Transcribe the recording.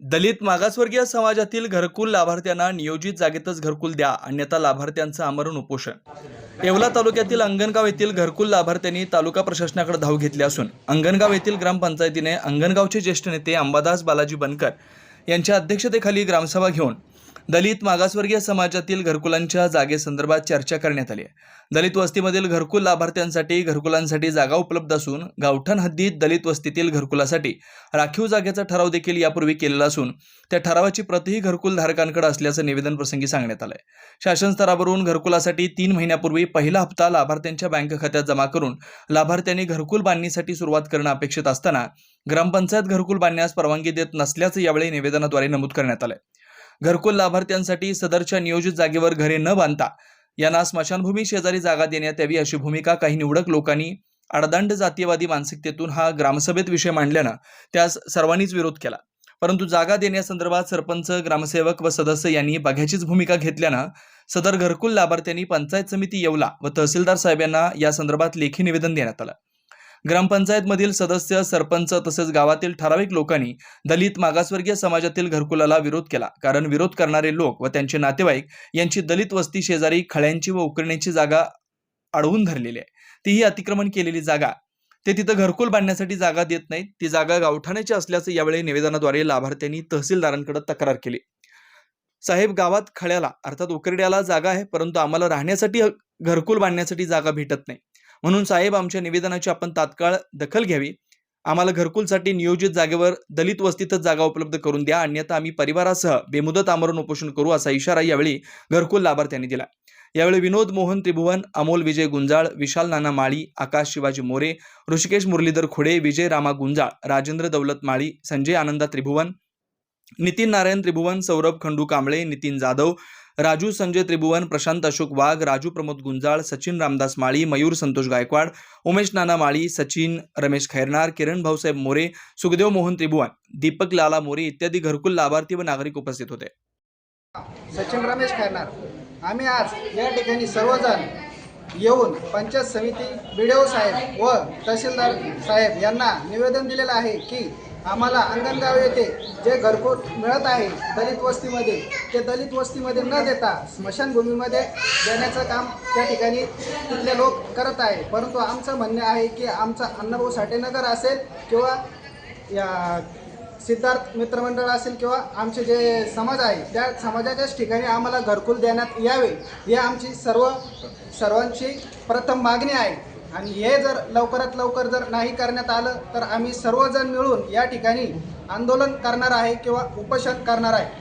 दलित मागासवर्गीय समाजातील घरकुल लाभार्थ्यांना नियोजित जागेतच घरकुल द्या अन्यथा लाभार्थ्यांचं आमरण उपोषण. येवला तालुक्यातील अंगणगाव येथील घरकुल लाभार्थ्यांनी तालुका प्रशासनाकडे धाव घेतली असून अंगणगाव येथील ग्रामपंचायतीने अंगणगावचे ज्येष्ठ नेते अंबादास बालाजी बनकर यांच्या अध्यक्षतेखाली ग्रामसभा घेऊन दलित मागासवर्गीय समाजातील घरकुलांच्या जागेसंदर्भात चर्चा करण्यात आली आहे. दलित वस्तीमधील घरकुल लाभार्थ्यांसाठी घरकुलांसाठी जागा उपलब्ध असून गावठण हद्दीत दलित वस्तीतील घरकुलासाठी राखीव जागेचा ठराव देखील यापूर्वी केलेला असून त्या ठरावाची प्रतही घरकुल धारकांकडे असल्याचं निवेदन प्रसंगी सांगण्यात आलंय. शासन स्तरावरून घरकुलासाठी तीन महिन्यापूर्वी पहिला हप्ता लाभार्थ्यांच्या बँक खात्यात जमा करून लाभार्थ्यांनी घरकुल बांधणीसाठी सुरुवात करणं अपेक्षित असताना ग्रामपंचायत घरकुल बांधण्यास परवानगी देत नसल्याचं यावेळी निवेदनाद्वारे नमूद करण्यात आलंय. घरकुल लाभार्थ्यांसाठी सदरच्या नियोजित जागेवर घरे न बांधता यांना स्मशानभूमी शेजारी जागा देण्यात यावी अशी भूमिका काही निवडक लोकांनी अडदंड जातीयवादी मानसिकतेतून हा ग्रामसभेत विषय मांडल्यानं त्यास सर्वांनीच विरोध केला. परंतु जागा देण्यासंदर्भात सरपंच ग्रामसेवक व सदस्य यांनी बघ्याचीच भूमिका घेतल्यानं सदर घरकुल लाभार्थ्यांनी पंचायत समिती येवला व तहसीलदार साहेब यांना या संदर्भात लेखी निवेदन देण्यात आलं. ग्रामपंचायतमधील सदस्य सरपंच तसेच गावातील ठराविक लोकांनी दलित मागासवर्गीय समाजातील घरकुलाला विरोध केला. कारण विरोध करणारे लोक व त्यांचे नातेवाईक यांची दलित वस्ती शेजारी खळ्यांची व उकरण्याची जागा अडवून धरलेली आहे. तीही अतिक्रमण केलेली जागा ते तिथं घरकुल बांधण्यासाठी जागा देत नाहीत. ती जागा गावठाण्याची असल्याचं यावेळी निवेदनाद्वारे लाभार्थ्यांनी तहसीलदारांकडे तक्रार केली. साहेब गावात खळ्याला अर्थात उकरड्याला जागा आहे परंतु आम्हाला राहण्यासाठी घरकुल बांधण्यासाठी जागा भेटत नाही. म्हणून साहेब आमच्या निवेदनाची आपण तात्काळ दखल घ्यावी. आम्हाला घरकुलसाठी नियोजित जागेवर दलित वस्तीतच जागा उपलब्ध करून द्या. अन्यथा आम्ही परिवारासह बेमुदत आमरण उपोषण करू असा इशारा यावेळी घरकुल लाभार्थ्यांनी दिला. यावेळी विनोद मोहन त्रिभुवन अमोल विजय गुंजाळ विशाल नाना माळी आकाश शिवाजी मोरे ऋषिकेश मुरलीधर खुडे विजय रामा गुंजाळ राजेंद्र दौलत माळी संजय आनंदा त्रिभुवन नितीन नारायण त्रिभुवन सौरभ खंडू कांबळे नितीन जाधव राजू संजय त्रिभुवन प्रशांत अशोक वाघ राजू प्रमोद गुंजाळ सचिन रामदास माळी मयूर संतोष गायकवाड उमेश नाना माळी सचिन रमेश खैरनार किरण भाऊसाहेब मोरे सुखदेव मोहन त्रिभुवन दीपक लाला मोरे इत्यादी घरकुल लाभार्थी व नागरिक उपस्थित होते. सचिन रमेश खैरनार आम्ही आज या ठिकाणी सर्वजण येऊन पंचायत समिती बिडेओ साहेब व तहसीलदार साहेब यांना निवेदन दिलेलं आहे की आम्हाला अंगणगाव येथे जे घरकुल मिळत आहे दलित वस्तीमध्ये ते दलित वस्तीमध्ये न देता स्मशानभूमीमध्ये देण्याचं काम त्या ठिकाणी तिथले लोक करत आहे परंतु आमचं म्हणणं आहे की आमचा अण्णाभाऊ साठेनगर असेल किंवा या सिद्धार्थ मित्रमंडळ असेल किंवा आमचे जे समाज आहे त्या समाजाच्याच ठिकाणी आम्हाला घरकुल देण्यात यावे ही आमची सर्व सर्वांची प्रथम मागणी आहे. आणि हे जर लवकरात लवकर जर नाही करण्यात आलं तर आम्ही सर्वजण मिळून या ठिकाणी आंदोलन करणार आहे किंवा उपोषण करणार आहे.